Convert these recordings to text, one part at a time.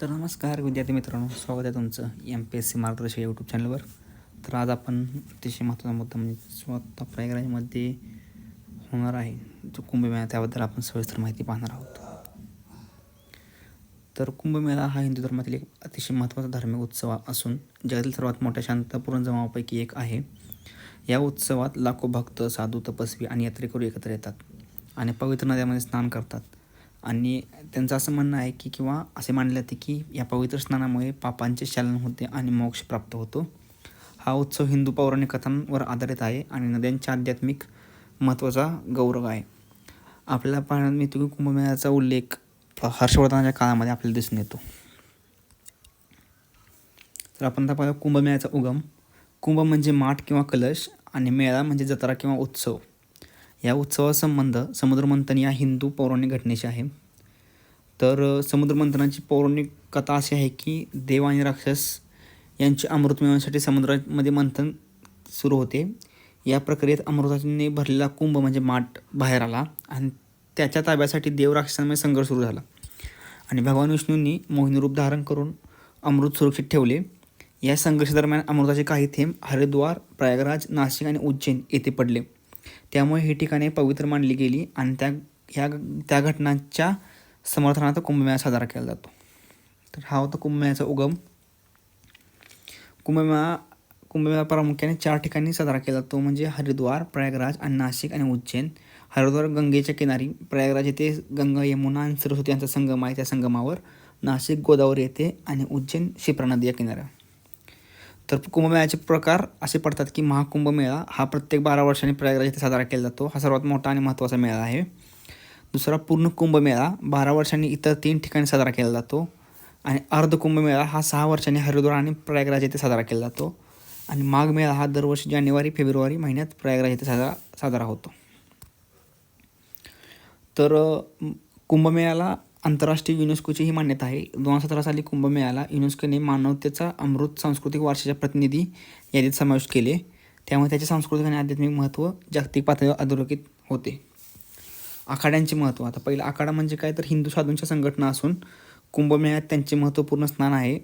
तर नमस्कार विद्यार्थी मित्रांनो स्वागत आहे तुमचं एम पी एस सी मार्गदर्शक यूट्यूब चॅनलवर तर आज आपण अतिशय महत्त्वाचा मुद्दा म्हणजे स्वतः प्रयागराजमध्ये होणार आहे जो कुंभमेळा त्याबद्दल आपण सविस्तर माहिती पाहणार आहोत. तर कुंभमेळा हा हिंदू धर्मातील एक अतिशय महत्त्वाचा धार्मिक उत्सव असून जगातील सर्वात मोठ्या शांतपूर्ण जमावापैकी एक आहे. या उत्सवात लाखो भक्त साधू तपस्वी आणि यात्रेकरू एकत्र येतात आणि पवित्र नद्यामध्ये स्नान करतात. आणि त्यांचं असं म्हणणं आहे की किंवा असे मानले जाते की या पवित्र स्नानामुळे पापांचे शालन होते आणि मोक्ष प्राप्त होतो. हा उत्सव हिंदू पौराणिक कथांवर आधारित आहे आणि नद्यांच्या आध्यात्मिक महत्त्वाचा गौरव आहे. आपल्याला पाहण्यात मिळतो की कुंभमेळ्याचा उल्लेख हर्षवर्धनाच्या काळामध्ये आपल्याला दिसून येतो. तर आपण आता पाहतो कुंभमेळ्याचा उगम. कुंभ म्हणजे माठ किंवा कलश आणि मेळा म्हणजे जत्रा किंवा उत्सव. या उत्सवाचा संबंध समुद्रमंथन या हिंदू पौराणिक घटनेशी आहे. तर समुद्रमंथनाची पौराणिक कथा अशी आहे की देव आणि राक्षस यांचे अमृत मिळवण्यासाठी समुद्रामध्ये मंथन सुरू होते. या प्रक्रियेत अमृताने भरलेला कुंभ म्हणजे माठ बाहेर आला आणि त्याच्या ताब्यासाठी देव राक्षसांमध्ये संघर्ष सुरू झाला. आणि भगवान विष्णूंनी मोहिनी रूप धारण करून अमृत सुरक्षित ठेवले. या संघर्षादरम्यान अमृताचे काही थेंब हरिद्वार प्रयागराज नाशिक आणि उज्जैन येथे पडले. त्यामुळे ही ठिकाणे पवित्र मानली गेली आणि त्या ह्या त्या घटनांच्या समर्थनार्थ कुंभमेळा साजरा केला जातो. तर हा होता कुंभमेळ्याचा उगम. कुंभमेळा कुंभमेळा प्रामुख्याने चार ठिकाणी साजरा केला जातो. म्हणजे हरिद्वार प्रयागराज आणि नाशिक आणि उज्जैन. हरिद्वार गंगेच्या किनारी प्रयागराज येथे गंगा यमुना आणि सरस्वती यांचा संगम आहे. त्या संगमावर नाशिक गोदावरी येथे आणि उज्जैन शिप्रा नदी या किनाऱ्या. तर कुंभमेळ्याचे प्रकार असे पडतात की महाकुंभ मेळा हा प्रत्येक बारा वर्षांनी प्रयागराज इथे साजरा केला जातो. हा सर्वात मोठा आणि महत्त्वाचा मेळा आहे. दुसरा पूर्ण कुंभमेळा बारा वर्षांनी इतर तीन ठिकाणी साजरा केला जातो. आणि अर्ध कुंभमेळा हा सहा वर्षांनी हरिद्वार आणि प्रयागराज येथे साजरा केला जातो. आणि माघ मेळा हा दरवर्षी जानेवारी फेब्रुवारी महिन्यात प्रयागराज येथे साजरा साजरा होतो. तर कुंभमेळ्याला आंतरराष्ट्रीय युनेस्कोची ही मान्यता आहे. दोन हजार सतरा साली कुंभमेळ्याला युनेस्कोने मानवतेचा अमृत सांस्कृतिक वारशाच्या प्रतिनिधी यादीत समावेश केले. त्यामुळे त्याचे सांस्कृतिक आणि आध्यात्मिक महत्त्व जागतिक पातळीवर अधोरेखित होते. आखाड्यांचे महत्त्व. आता पहिलं आखाडा म्हणजे काय? तर हिंदू साधूंच्या संघटना असून कुंभमेळ्यात त्यांचे महत्त्वपूर्ण स्थान आहे.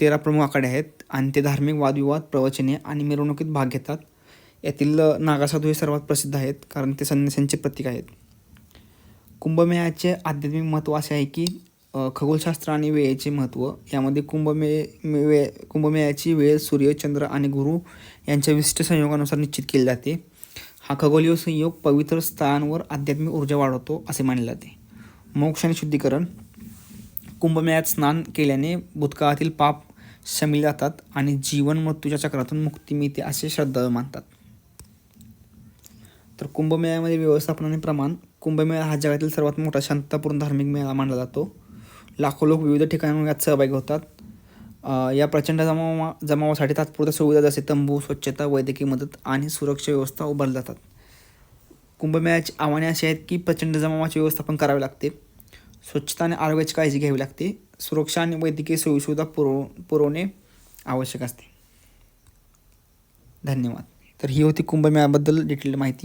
तेरा प्रमुख आखाडे आहेत. आणि ते धार्मिक वादविवाद प्रवचने आणि मिरवणुकीत भाग घेतात. यातील नागासाधू हे सर्वात प्रसिद्ध आहेत. कारण ते संन्यासांचे प्रतीक आहेत. कुंभमेळ्याचे आध्यात्मिक महत्त्व असे आहे की खगोलशास्त्र आणि वेळेचे महत्त्व. यामध्ये कुंभमे वे कुंभमेळ्याची वेळ सूर्य चंद्र आणि गुरु यांच्या विशिष्ट संयोगानुसार निश्चित केली जाते. हा खगोलीय संयोग पवित्र स्थळांवर आध्यात्मिक ऊर्जा वाढवतो असे मानले जाते. मोक्ष आणि शुद्धीकरण. कुंभमेळ्यात स्नान केल्याने भूतकाळातील पाप शमिले जातात आणि जीवन मृत्यूच्या चक्रातून मुक्ती मिळते असे श्रद्धाळू मानतात. तर कुंभमेळ्यामध्ये व्यवस्थापनाने प्रमाण कुंभमेळा हा जगातील सर्वात मोठा शांततापूर्ण धार्मिक मेळा मानला जातो. लाखो लोक विविध ठिकाणी यात सहभागी होतात. या प्रचंड जमावा जमावासाठी तात्पुरत्या सुविधा जसे तंबू स्वच्छता वैद्यकीय मदत आणि सुरक्षा व्यवस्था उभारल्या जातात. कुंभमेळ्याची आव्हाने अशी आहेत की प्रचंड जमावाचे व्यवस्थापन करावे लागते. स्वच्छता आणि आरोग्याची काळजी घ्यावी लागते. सुरक्षा आणि वैद्यकीय सोयीसुविधा पुरव पुरवणे आवश्यक असते. धन्यवाद. तर ही होती कुंभमेळ्याबद्दल डिटेल माहिती.